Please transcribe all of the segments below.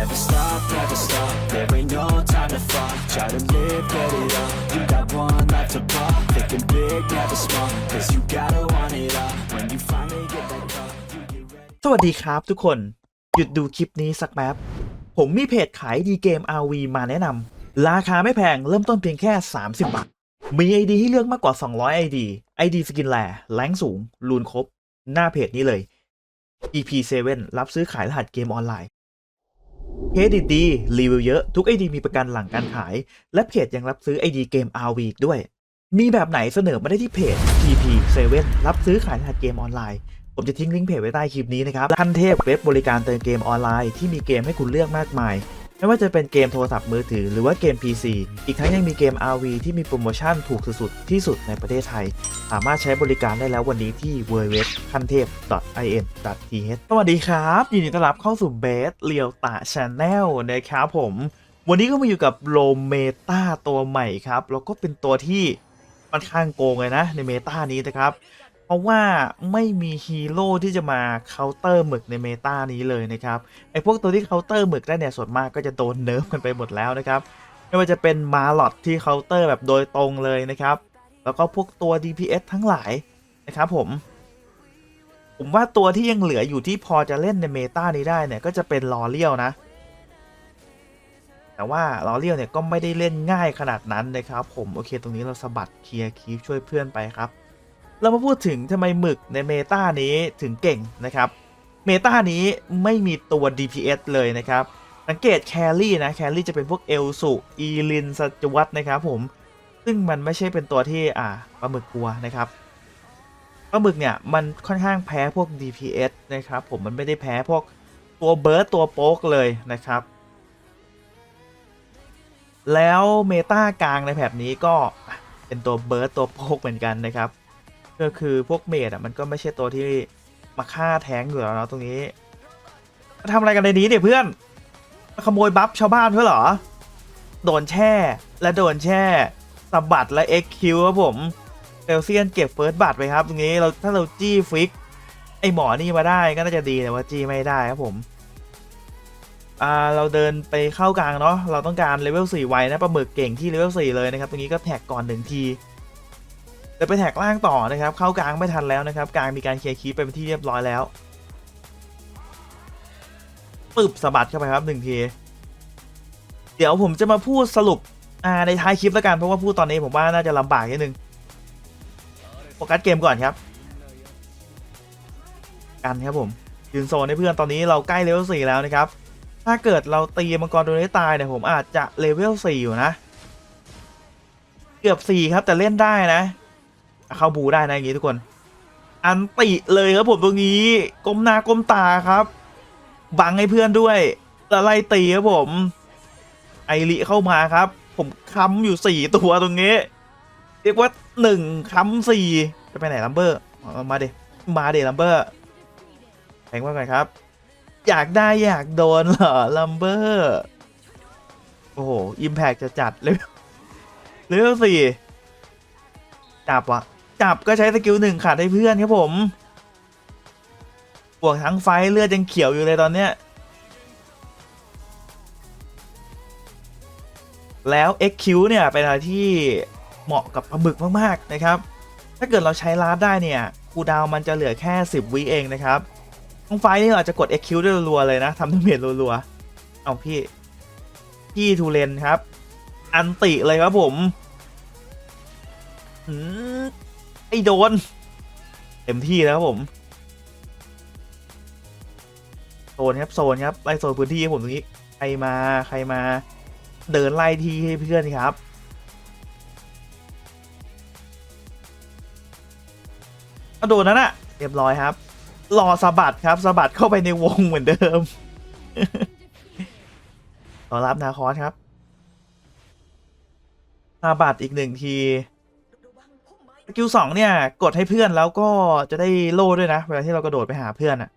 Never stop, never stop. There ain't no time to fall. Try to live, get it up. You got one life to pop. Thinking big, never small. Cause you gotta want it all. When you finally get that call, you get ready. สวัสดีครับทุกคน หยุดดูคลิปนี้สักแป๊บ ผมมีเพจขายดีเกม RV มาแนะนำราคาไม่แพงเริ่มต้นเพียงแค่ 30 บาท มี ID ให้เลือกมากกว่า 200 ID ID สกินแลแรงสูงรูนครบ หน้าเพจนี้เลย EP7 รับซื้อขายรหัสเกมออนไลน์ เครดิตดีรีวิวเยอะทุกไอดีมีประกันหลังการขาย และเพจยังรับซื้อไอดีเกม RV อีด้วย มีแบบไหนเสนอมาได้ที่เพจ PP7 รับซื้อขายรหัสเกมออนไลน์ ผมจะทิ้งลิงก์เพจไว้ใต้คลิปนี้นะครับขั้นเทพเว็บบริการเติมเกมออนไลน์ที่มีเกมให้คุณเลือกมากมาย ไม่ว่าจะเป็นเกมโทรศัพท์มือถือหรือว่าเกม PC อีกทั้งยังมีเกม RV ที่มีโปรโมชั่นถูกสุดๆที่สุดในประเทศไทย สามารถใช้บริการได้แล้ววันนี้ที่ w w w ขั้นเทพ in th สวัสดีครับ ยินดีต้อนรับเข้าสู่เบสเรียวตาชาแนลนะครับผม วันนี้ก็มาอยู่กับโลเมตาตัวใหม่ครับ แล้วก็เป็นตัวที่ค่อนข้างโกงเลยนะในเมตานี้นะครับ ราะว่าไม่มีฮีโร่ที่จะมาเคาน์เตอร์หมึกในเมตานี้เลยนะครับไอพวกตัวที่เคาน์เตอร์หมึกได้เนี่ยส่วนมากก็จะโดนเนิร์ฟกันไปหมดแล้วนะครับไม่ว่าจะเป็นมาลอดที่เคาน์เตอร์แบบโดยตรงเลยนะครับ แล้วก็พวกตัว DPS ทั้งหลายนะครับผม ผมว่าตัวที่ยังเหลืออยู่ที่พอจะเล่นในเมตานี้ได้เนี่ยก็จะเป็นลอเลียวนะ แต่ว่าลอเลียวเนี่ยก็ไม่ได้เล่นง่ายขนาดนั้นนะครับ ผมโอเคตรงนี้เราสะบัดเคลียร์คีฟช่วยเพื่อนไปครับ เรามาพูดถึงทำไมหมึกในเมตานี้ถึงเก่งนะครับ เมตานี้ไม่มีตัว DPS เลยนะครับ สังเกตแครี่นะ แครี่จะเป็นพวกเอลสุอีลินสจวัตนะครับผม ซึ่งมันไม่ใช่เป็นตัวที่อ่าปลาหมึกกลัวนะครับปลาหมึกเนี่ยมันค่อนข้างแพ้พวก DPS นะครับผมมันไม่ได้แพ้พวกตัวเบิร์ดตัวโป๊กเลยนะครับ แล้วเมตากลางในแบบนี้ก็เป็นตัวเบิร์ดตัวโป๊กเหมือนกันนะครับ ก็คือพวกเมดอะมันก็ไม่ใช่ตัวที่มาฆ่าแท้งอยู่แล้วเนาะตรงนี้มาทำอะไรกันในนี้เนี่ยเพื่อนมาขโมยบัฟชาวบ้านเพื่อเหรอ โดนแช่ และโดนแช่สะบัดและเอ็กคิวครับผมเซลเซียนเก็บเฟิร์สบัตรไปครับ ตรงนี้เราถ้าเราจี้ฟิก ไอหมอนี่มาได้ก็น่าจะดีแต่ว่าจี้ไม่ได้ครับผม อ่าเราเดินไปเข้ากลางเนาะเราต้องการเลเวล4ไว้นะปลาหมึกเก่งที่เลเวล4เลยนะครับ ตรงนี้ก็แท็กก่อนหนึ่งที เดี๋ยวไปแท็กล่างต่อนะครับเข้ากลางไม่ทันแล้วนะครับกลางมีการเคลียร์คีปไปเป็นที่เรียบร้อยแล้วปึบสะบัดเข้าไปครับหนึ่งทีเดี๋ยวผมจะมาพูดสรุปอ่าในท้ายคลิปแล้วกันเพราะว่าพูดตอนนี้ผมว่าน่าจะลำบากนิดนึงโฟกัสเกมก่อนครับ กันครับผมยืนโซนให้เพื่อนตอนนี้เราใกล้เลเวล4แล้วนะครับ ถ้าเกิดเราตีมังกรตัวนี้ตายเนี่ยผมอาจจะเลเวล4อยู่นะ เกือบ4ครับแต่เล่นได้นะ เข้าบูได้นะอย่างงี้ทุกคน อันติเลยครับผมตรงนี้ก้มหน้าก้มตาครับ บังให้เพื่อนด้วยแล้วไล่ตีครับผม ไอริเข้ามาครับ ผมค้ำอยู่สี่ตัวตรงนี้ เรียกว่าหนึ่งค้ำสี่จะไปไหนลัมเบอร์เอามาเดมาเดลัมเบอร์แพงมากก่อนครับ อยากได้อยากโดนเหรอลัมเบอร์โอ้โหอิมแพกจะจัดเลยเลเวลสี่จับวะ จับก็ใช้สกิลหนึ่งขาดให้เพื่อนครับผมบวกทั้งไฟเลือดยังเขียวอยู่เลยตอนเนี้ย แล้ว XQ เนี่ย เป็นอะไรที่เหมาะกับปลาหมึกมาก ๆ นะครับ ถ้าเกิดเราใช้ลาดได้เนี่ยคูดาวมันจะเหลือแค่ 10 วิเองนะครับต้งไฟนี่เราอาจจะกด XQ ได้รัวๆเลยนะทำดาเมจรัวๆ เอาพี่ พี่ทูเลนครับ อันติเลยครับผม อืม ไอโดน เต็มที่แล้วครับผมโซนครับโซนครับไล่โซนพื้นที่ให้ผมตรงนี้ใครมาใครมาเดินไล่ที่ให้เพื่อนครับก็โดนนั้นอะเรียบร้อยครับรอสะบัดครับสะบัดเข้าไปในวงเหมือนเดิมรอรับนาคอสครับอาบัตอีกหนึ่งที กิลสองเนี่ย กดให้เพื่อนแล้วก็จะได้โล่ด้วยนะ เวลาที่เรากระโดดไปหาเพื่อนอะ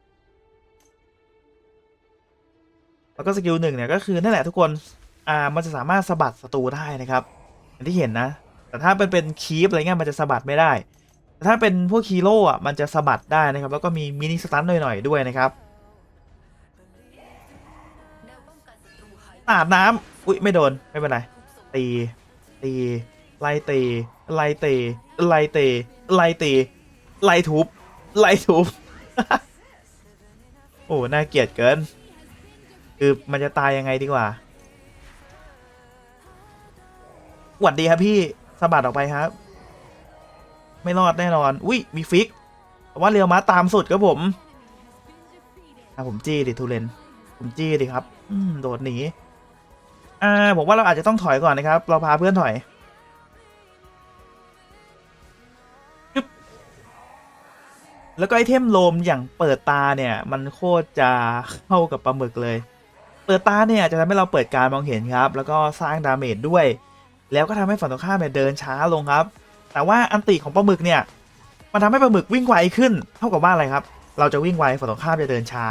แล้วก็สกิลหนึ่งเนี่ยก็คือนั่นแหละทุกคน อ่า มันจะสามารถสะบัดศัตรูได้นะครับอย่างที่เห็นนะ แต่ถ้าเป็นเป็นคีปอะไรเงี้ยมันจะสะบัดไม่ได้ แต่ถ้าเป็นพวกฮีโร่อะมันจะสะบัดได้นะครับ แล้วก็มีมินิสตันหน่อยๆด้วยนะครับอาบน้ำอุ๊ยไม่โดน ไม่เป็นไร ตี ตี ไล่ตีไล่ตีไล่ตีไล่ตีไล่ทุบไล่ทุบโอ้น่าเกลียดเกิน คือมันจะตายยังไงดีกว่าหวัดดีครับพี่สะบัดออกไปครับ ไม่รอดแน่นอน อุ้ยมีฟิกว่าเรียวมาตามสุดครับผมอะผมจี้ดิทูเลนผมจี้ดิครับ อืมโดดหนีอ่าผมว่าเราอาจจะต้องถอยก่อนนะครับ เราพาเพื่อนถอย แล้วก็ไอเทมโลมอย่างเปิดตาเนี่ย มันโคตรจะเข้ากับปลาหมึกเลย เปิดตาเนี่ยจะทำให้เราเปิดการมองเห็นครับ แล้วก็สร้างดาเมจด้วย แล้วก็ทำให้ฝั่งตรงข้ามเนี่ยเดินช้าลงครับ แต่ว่าอันติของปลาหมึกเนี่ย มันทำให้ปลาหมึกวิ่งไวขึ้น เท่ากับว่าอะไรครับ เราจะวิ่งไวฝั่งตรงข้ามจะเดินช้า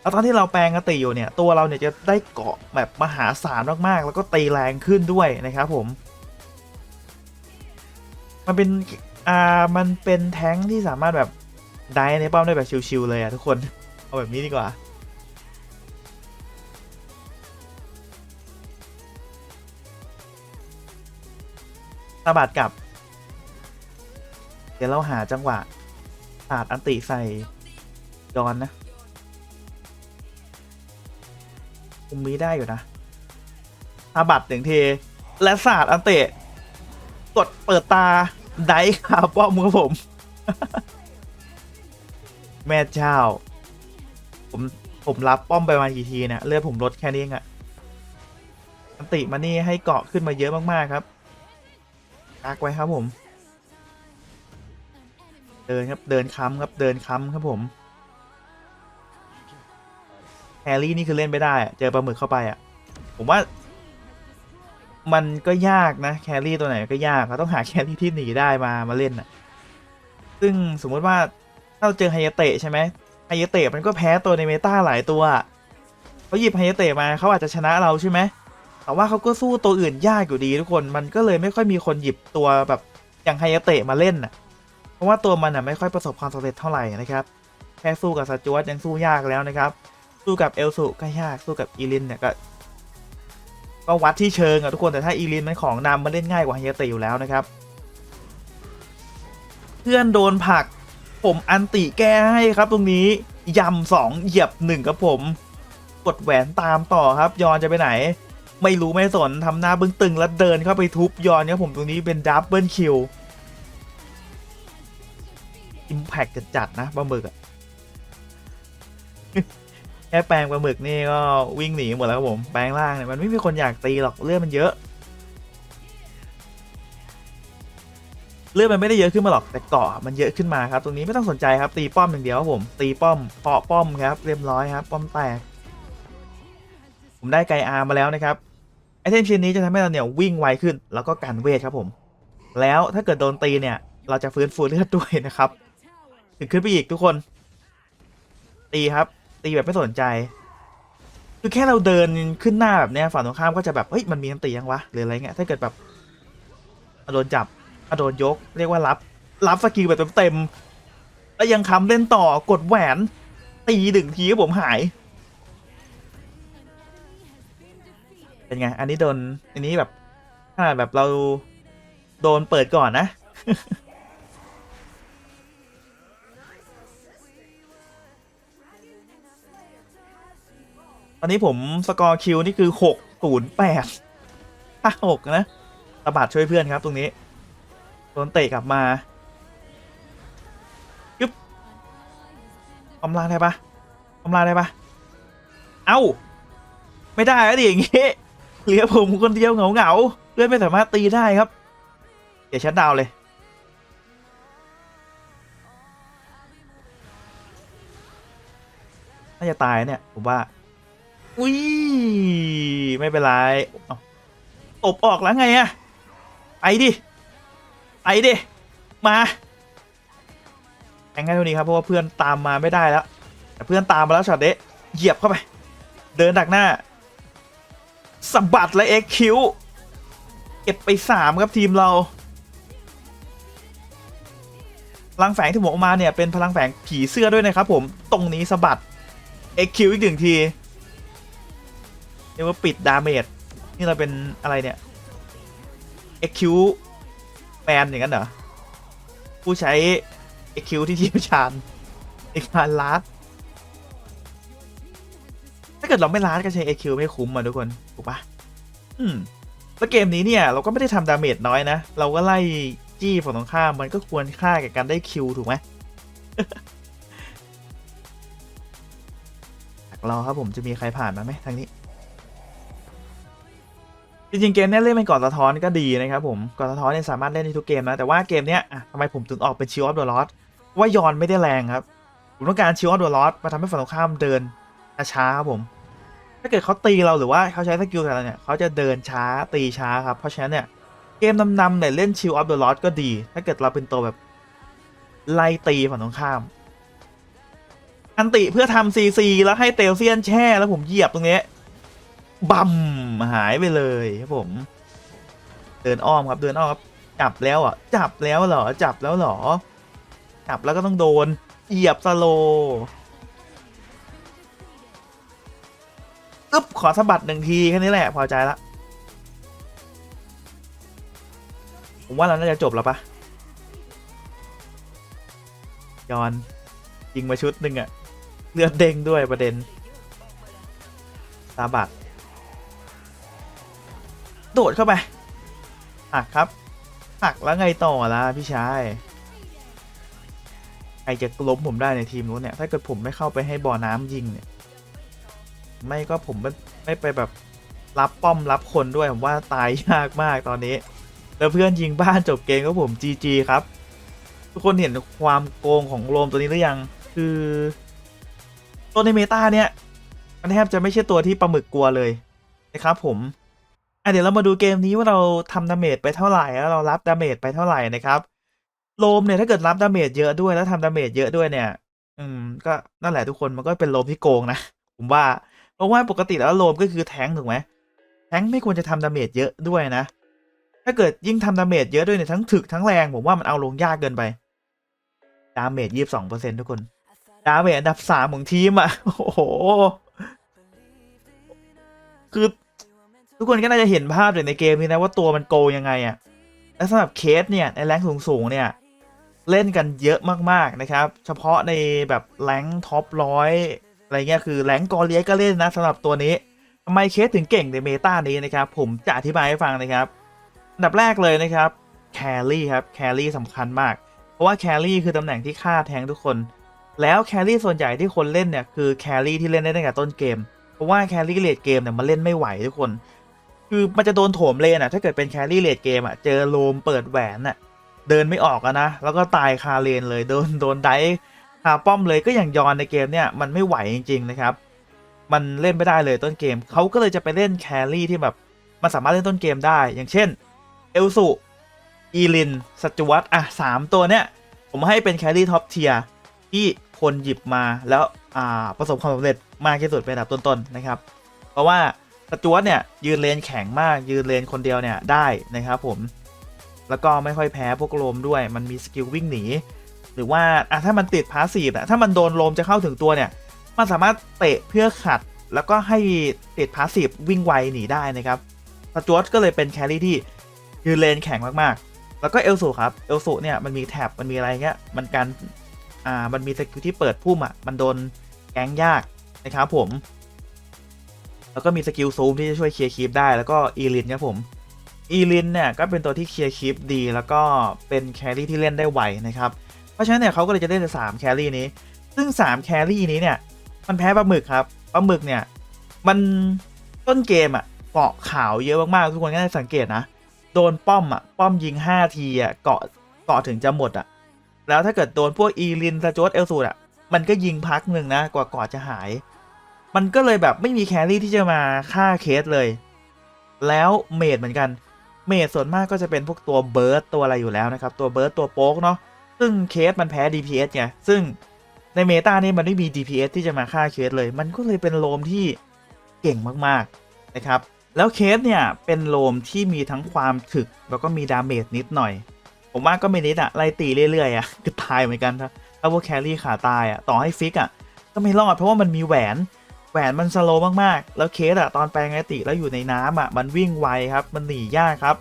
แล้วตอนที่เราแปลงอันติอยู่เนี่ย ตัวเราเนี่ยจะได้เกาะแบบมหาศาลมากๆ แล้วก็ตีแรงขึ้นด้วยนะครับผม มันเป็น อ่า มันเป็นแท้งที่สามารถแบบ ได้ในป้อมได้แบบชิวๆเลยอะทุกคน เอาแบบนี้ดีกว่า สะบัดกลับ เดี๋ยวเราหาจังหวะสาดอันติใส่ยอนนะคุมมีได้อยู่นะสะบัดหนึ่งทีและสาดอันเตะ กดเปิดตา ไดคาป้อมครับผม แม่เจ้า ผม ผมรับป้อมไปมากี่ทีนี่ยเลือดผมลดแค่นี้เองอะอันติมานี่ให้เกาะขึ้นมาเยอะมากๆครับกักไว้ครับผม เดินครับเดินค้ำครับเดินค้ำครับผมแฮร์รี่นี่คือเล่นไม่ได้เจอปลาหมึกเข้าไปอะ ผมว่า มันก็ยากนะแครี่ตัวไหนก็ยากเราต้องหาแครี่ที่หนีได้มามาเล่นอะ ซึ่งสมมติว่า เราเจอไฮยาเตะใช่ไหมไฮยาเตะมันก็แพ้ตัวในเมตาหลายตัวเขาหยิบไฮยาเตะมาเขาอาจจะชนะเราใช่ไหมแต่ว่าเขาก็สู้ตัวอื่นยากอยู่ดีทุกคนมันก็เลยไม่ค่อยมีคนหยิบตัวแบบอย่างไฮยาเตะมาเล่นน่ะ เพราะว่าตัวมันอะไม่ค่อยประสบความสำเร็จเท่าไหร่นะครับแค่สู้กับสจวตยังสู้ยากแล้วนะครับ สู้กับเอลสุก็ยากสู้กับอีลินเนี่ยก็ก็วัดที่เชิงอะทุกคนแต่ถ้าอีลินมันของนำมันเล่นง่ายกว่าไฮยาเตะอยู่แล้วนะครับ เพื่อนโดนผลัก ผมอันติแก้ให้ครับตรงนี้ยำสองเหยียบหนึ่งครับผม กดแหวนตามต่อครับ ยอนจะไปไหน ไม่รู้ไม่สนทำหน้าบึ้งตึงแล้วเดินเข้าไปทุบยอนครับผมตรงนี้เป็นดับเบิลคิวอิมแพคจัดๆนะปลาหมึกอะแค่แปลงปลาหมึกนี่ก็วิ่งหนีหมดแล้วครับผม แปลงล่างเนี่ยมันไม่มีคนอยากตีหรอกเลือดมันเยอะ เลือดมันไม่ได้เยอะขึ้นมาหรอกแต่เกาะมันเยอะขึ้นมาครับตรงนี้ไม่ต้องสนใจครับตีป้อมอย่างเดียวครับผมตีป้อมเคาะป้อมครับเรียบร้อยครับป้อมแตกผมได้ไกอาร์มาแล้วนะครับไอเทมชิ้นนี้จะทำให้เราเนี่ยวิ่งไวขึ้น แล้วก็กันเวทครับผม แล้วถ้าเกิดโดนตีเนี่ย เราจะฟื้นฟูเลือดด้วยนะครับ ถึงขึ้นไปอีกทุกคน ตีครับ ตีแบบไม่สนใจ คือแค่เราเดินขึ้นหน้าแบบเนี้ยฝั่งตรงข้ามก็จะแบบเฮ้ยมันมีอันตียังวะหรืออะไรเงี้ยถ้าเกิดแบบโดนจับ โดนยกเรียกว่ารับ รับสกิลแบบเต็มๆแล้วยังคำเล่นต่อกดแหวน ตีหนึ่งทีผมหาย เป็นไง อันนี้โดน อันนี้แบบขนาดแบบเราโดนเปิดก่อนนะตอนนี้ผมสกอร์คิวนี่คือหกศูนย์แปดห้าหกนะตะบัดช่วยเพื่อนครับตรงนี้ โดนเตะกลับมายึบอำลาได้ปะอำลาได้ปะเอ้า ไม่ได้แล้วดิอย่างงี้เหลือผมคนเดียวเหงาเหงาเลื่อนไม่สามารถตีได้ครับ เดี๋ยวชัดดาวเลยน่าจะตายเนี่ย ผมว่า อุ้ยไม่เป็นไรเอ้าตบออกแล้วไงอะไอดิ ไอดิมาแทงให้เท่านี้ครับเพราะว่าเพื่อนตามมาไม่ได้แล้วแต่เพื่อนตามมาแล้วช็อตเดะเหยียบเข้าไป เดินดักหน้าสะบัดและเอ็กคิวเก็บไปสามครับทีมเราพลังแฝงที่ผมออกมาเนี่ยเป็นพลังแฝงผีเสื้อด้วยนะครับผมตรงนี้สะบัด XQ อีกหนึ่งทีเรียกว่าปิดดาเมจนี่เราเป็นอะไรเนี่ย XQ แมนอย่างนั้นเหรอ ผู้ใช้ XQ ที่เชี่ยวชาญในการลาดถ้าเกิดเราไม่ลาดก็ใช้ XQ ไม่คุ้มอะทุกคน ถูกปะอืมแล้วเกมนี้เนี่ย เราก็ไม่ได้ทำดาเมจน้อยนะ เราก็ไล่จี้ฝั่งตรงข้ามมันก็ควรค่าแก่การได้คิวถูกไหมรอครับผมจะมีใครผ่านมาไหมทางนี้ จริงๆเกมเนี้ยเล่นเป็นก่อนสะท้อนก็ดีนะครับผมก่อนสะท้อนเนี่ยสามารถเล่นได้ทุกเกมนะแต่ว่าเกมเนี้ยอะทำไมผมถึงออกเป็นชิลออฟเดอะลอสว่ายอนไม่ได้แรงครับผมต้องการชิลออฟเดอะลอสมาทำให้ฝั่งตรงข้ามเดินช้าครับผม ถ้าเกิดเขาตีเราหรือว่าเขาใช้สกิลอะไรเนี่ยเขาจะเดินช้าตีช้าครับเพราะฉะนั้นเนี่ยเกมนำๆเนี่ยเล่นชิลออฟเดอะลอสก็ดี ถ้าเกิดเราเป็นตัวแบบไล่ตีฝั่งตรงข้าม อันติเพื่อทำซีซีแล้วให้เตลเซียนแช่แล้วผมเหยียบตรงนี้ บัมหายไปเลยครับผม เดินอ้อมครับเดินอ้อมครับจับแล้วอะจับแล้วเหรอจับแล้วเหรอ จับแล้วก็ต้องโดน เหยียบสโลอึ๊บขอสะบัดหนึ่งทีแค่นี้แหละพอใจละผมว่าเราน่าจะจบแล้วปะยอนยิงมาชุดหนึ่งอะเลือดเด้งด้วยประเด็นตาบัด โดดเข้าไปหักครับหักแล้วไงต่อล่ะพี่ชายใครจะล้มผมได้ในทีมนู้นเนี่ย ถ้าเกิดผมไม่เข้าไปให้บ่อน้ำยิงเนี่ย ไม่ก็ผมไม่ไม่ไปแบบรับป้อมรับคนด้วยผมว่าตายยากมากตอนนี้ แล้วเพื่อนยิงบ้านจบเกมก็ผม GG ครับ ทุกคนเห็นความโกงของโรมตัวนี้หรือยัง คือตัวในเมตาเนี่ย มันแทบจะไม่ใช่ตัวที่ปลาหมึกกลัวเลยนะครับผม อะเดี๋ยวเรามาดูเกมนี้ว่าเราทำดาเมจไปเท่าไหร่แล้วเรารับดาเมจไปเท่าไหร่นะครับโลมเนี่ยถ้าเกิดรับดาเมจเยอะด้วยแล้วทำดาเมจเยอะด้วยเนี่ย อืม ก็นั่นแหละทุกคนมันก็เป็นโลมที่โกงนะผมว่าเพราะว่าปกติแล้วโลมก็คือแทงถูกไหมแทงไม่ควรจะทำดาเมจเยอะด้วยนะ ถ้าเกิดยิ่งทำดาเมจเยอะด้วยเนี่ยทั้งถึกทั้งแรงผมว่ามันเอาลงยากเกินไปดาเมจยี่สิบสองเปอร์เซ็นต์ทุกคนดาเมจอันดับสามของทีมอะโอ้โหคือ ทุกคนก็น่าจะเห็นภาพเลยในเกมนี้นะว่าตัวมันโกยังไงอะและสำหรับเคสเนี่ยในแรงสูงสูงๆเนี่ยเล่นกันเยอะมากๆนะครับ เฉพาะในแบบแรงท็อปร้อยอะไรเงี้ยคือแรงกอเลียก็เล่นนะสำหรับตัวนี้ทำไมเคสถึงเก่งในเมตานี้นะครับ ผมจะอธิบายให้ฟังนะครับอันดับแรกเลยนะครับแครี่ครับแครี่สำคัญมาก เพราะว่าแครี่คือตำแหน่งที่ฆ่าแทงทุกคน แล้วแครี่ส่วนใหญ่ที่คนเล่นเนี่ยคือแครี่ที่เล่นได้ตั้งแต่ต้นเกม เพราะว่าแครี่เลดเกมเนี่ยมันเล่นไม่ไหวทุกคน คือมันจะโดนโถมเลนอะถ้าเกิดเป็นแครี่เลดเกมอะเจอโลมเปิดแหวนอะเดินไม่ออกอะนะ แล้วก็ตายคาเลนเลยโดนโดนไดคาป้อมเลยก็อย่างยอนในเกมเนี่ยมันไม่ไหวจริง ๆ นะครับ มันเล่นไม่ได้เลยต้นเกมเขาก็เลยจะไปเล่นแครี่ที่แบบมันสามารถเล่นต้นเกมได้ อย่างเช่นเอลสุอีลินสจวัตอะสามตัวเนี้ยผมให้เป็นแครี่ท็อปเทียที่คนหยิบมาแล้วอ่าประสบความสำเร็จมากที่สุดเป็นอันดับต้นๆนะครับ เพราะว่า สจวตเนี่ยยืนเลนแข็งมากยืนเลนคนเดียวเนี่ยได้นะครับผมแล้วก็ไม่ค่อยแพ้พวกโลมด้วยมันมีสกิลวิ่งหนี หรือว่าอะถ้ามันติดพาสซีฟอะถ้ามันโดนโลมจะเข้าถึงตัวเนี่ยมันสามารถเตะเพื่อขัด แล้วก็ให้ติดพาสซีฟวิ่งไวหนีได้นะครับสจวตก็เลยเป็นแครี่ที่ยืนเลนแข็งมากๆ แล้วก็เอลสูครับเอลสูเนี่ยมันมีแท็บมันมีอะไรเงี้ยมันการอ่ามันมีสกิลที่เปิดพุ่มอะมันโดนแก๊งยากนะครับผม แล้วก็มีสกิลซูมที่จะช่วยเคลียร์คีปได้แล้วก็อีลินครับผมอีลินเนี่ยก็เป็นตัวที่เคลียร์คีปดี แล้วก็เป็นแครี่ที่เล่นได้ไวนะครับ เพราะฉะนั้นเนี่ยเขาก็เลยจะเล่นแต่สามแครี่นี้ ซึ่งสามแครี่นี้เนี่ยมันแพ้ปลาหมึกครับปลาหมึกเนี่ยมันต้นเกมอะเกาะขาวเยอะมากๆทุกคนก็ได้สังเกตนะโดนป้อมอะป้อมยิง 5 ทีอะเกาะเกาะถึงจะหมดอะแล้วถ้าเกิดโดนพวกอีลินสจวตเอลสูดอะมันก็ยิงพักหนึ่งนะกว่าเกาะจะหาย มันก็เลยแบบไม่มีแครี่ที่จะมาฆ่าเคสเลย แล้วเมดเหมือนกัน เมเมจส่วนมากก็จะเป็นพวกตัวเบิร์ดตัวอะไรอยู่แล้วนะครับ ตัวเบิร์ดตัวโป๊กเนาะ ซึ่งเคสมันแพ้ DPS ไง ซึ่งในเมตานี่มันไม่มี DPS ที่จะมาฆ่าเคสเลย มันก็เลยเป็นโลมที่เก่งมากๆนะครับ แล้วเคสเนี่ยเป็นโลมที่มีทั้งความถึกแล้วก็มีดาเมจนิดหน่อย ผมว่าก็ไม่นิดอะไล่ตีเรื่อยๆอะคือตายเหมือนกันถ้าถ้าพวกแครี่ขาตายอะต่อให้ฟิกอะก็ไม่รอดเพราะว่ามันมีแหวน แหวนมันสโลว์มากๆ แล้วเคสอะตอนแปลงอติแล้วอยู่ในน้ำอะมันวิ่งไวครับ มันหนียากครับ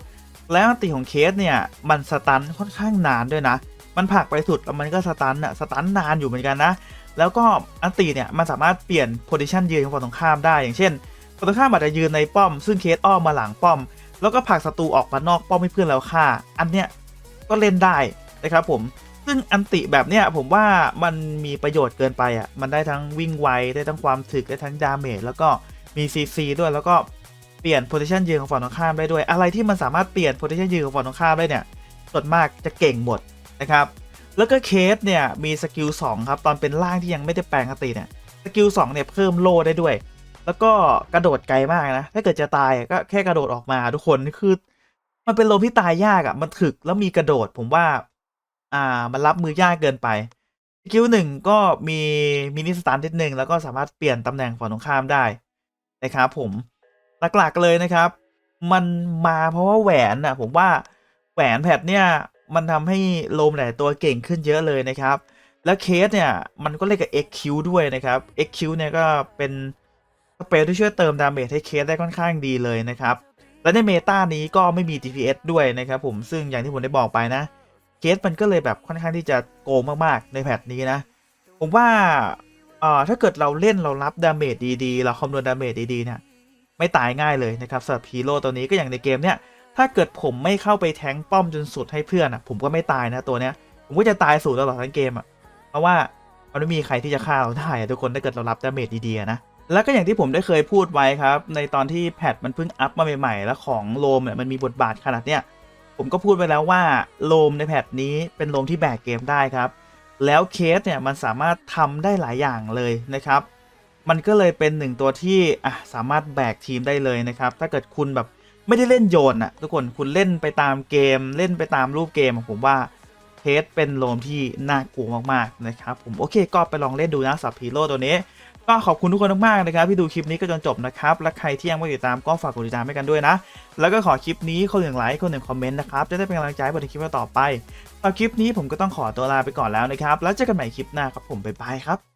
แล้วอัติของเคสเนี่ยมันสตันค่อนข้างนานด้วยนะ มันผักไปสุดแล้วมันก็สตันอะสตันนานอยู่เหมือนกันนะ แล้วก็อัติเนี่ยมันสามารถเปลี่ยนโพซิชันยืนของฝั่งตรงข้ามได้ อย่างเช่นฝั่งตรงข้ามอาจจะยืนในป้อม ซึ่งเคสอ้อมมาหลังป้อม แล้วก็ผักศัตรูออกมานอกป้อมให้เพื่อนเราฆ่า อันเนี้ยก็เล่นได้นะครับผม ซึ่งอันติแบบเนี้ยผมว่ามันมีประโยชน์เกินไปอะ มันได้ทั้งวิ่งไว ได้ทั้งความถึก ได้ทั้งดาเมจ แล้วก็มีซีซีด้วยแล้วก็เปลี่ยนโพซิชันยืนของฝั่งตรงข้ามได้ด้วย อะไรที่มันสามารถเปลี่ยนโพซิชันยืนของฝั่งตรงข้ามได้เนี่ยส่วนมากจะเก่งหมดนะครับ แล้วก็เคสเนี่ยมีสกิล2ครับ ตอนเป็นร่างที่ยังไม่ได้แปลงอันติเนี่ย สกิล2เนี่ยเพิ่มโล่ได้ด้วย แล้วก็กระโดดไกลมากนะ ถ้าเกิดจะตายก็แค่กระโดดออกมาทุกคน คือ มันเป็นโลมที่ตายยากอะ่ะ มันถึกแล้วมีกระโดด ผมว่า อ่า มันรับมือยากเกินไปสกิลหนึ่งก็มีมินิสตันนิดหนึ่งแล้วก็สามารถเปลี่ยนตำแหน่งฝั่งตรงข้ามได้นะครับผมหลักๆเลยนะครับ มันมาเพราะว่าแหวนอะผมว่าแหวนแพทเนี่ยมันทำให้โลมหลายตัวเก่งขึ้นเยอะเลยนะครับ แล้วเคสเนี่ยมันก็เล่นกับ XQ ด้วยนะครับ XQ เนี่ยก็เป็นสเปลที่ช่วยเติมดาเมจให้เคสได้ค่อนข้างดีเลยนะครับ และในเมตานี้ก็ไม่มี DPS ด้วยนะครับผมซึ่งอย่างที่ผมได้บอกไปนะ เคสมันก็เลยแบบค่อนข้างที่จะโกงมากๆในแพทนี้นะ ผมว่าเอ่อถ้าเกิดเราเล่นเรารับดาเมจดีๆ เราคำนวณดาเมจดีๆเนี่ยไม่ตายง่ายเลยนะครับสำหรับฮีโร่ตัวนี้ก็อย่างในเกมเนี่ยถ้าเกิดผมไม่เข้าไปแทงป้อมจนสุดให้เพื่อนอะผมก็ไม่ตายนะตัวเนี้ยผมก็จะตายสูตตลอดทั้งเกมอะเพราะว่ามันไม่มีใครที่จะฆ่าเราได้อะทุกคนถ้าเกิดเรารับดาเมจดีๆนะแล้วก็อย่างที่ผมได้เคยพูดไว้ครับ ในตอนที่แพทมันเพิ่งอัพมาใหม่ๆ แล้วของโลมเนี่ยมันมีบทบาทขนาดเนี้ย ผมก็พูดไปแล้วว่าโลมในแพทนี้เป็นโลมที่แบกเกมได้ครับ แล้วเคสเนี่ยมันสามารถทำได้หลายอย่างเลยนะครับ มันก็เลยเป็นหนึ่งตัวที่อะสามารถแบกทีมได้เลยนะครับ ถ้าเกิดคุณแบบไม่ได้เล่นโยนอะทุกคนคุณเล่นไปตามเกม เล่นไปตามรูปเกมอะผมว่าเคสเป็นโลมที่น่ากลัวมากๆนะครับผมโอเคก็ไปลองเล่นดูนะสับฮีโร่ตัวนี้ ก็ขอบคุณทุกคนมากๆนะครับที่ดูคลิปนี้ก็จนจบนะครับ และใครที่ยังไม่ติดตามก็ฝากกดติดตามให้กันด้วยนะ แล้วก็ขอคลิปนี้คนหนึ่งไลค์คนหนึ่งคอมเมนต์นะครับ จะได้เป็นกำลังใจให้บนคลิปต่อไปต่อคลิปนี้ผมก็ต้องขอตัวลาไปก่อนแล้วนะครับ แล้วเจอกันใหม่คลิปหน้าครับผมบ๊ายบายครับ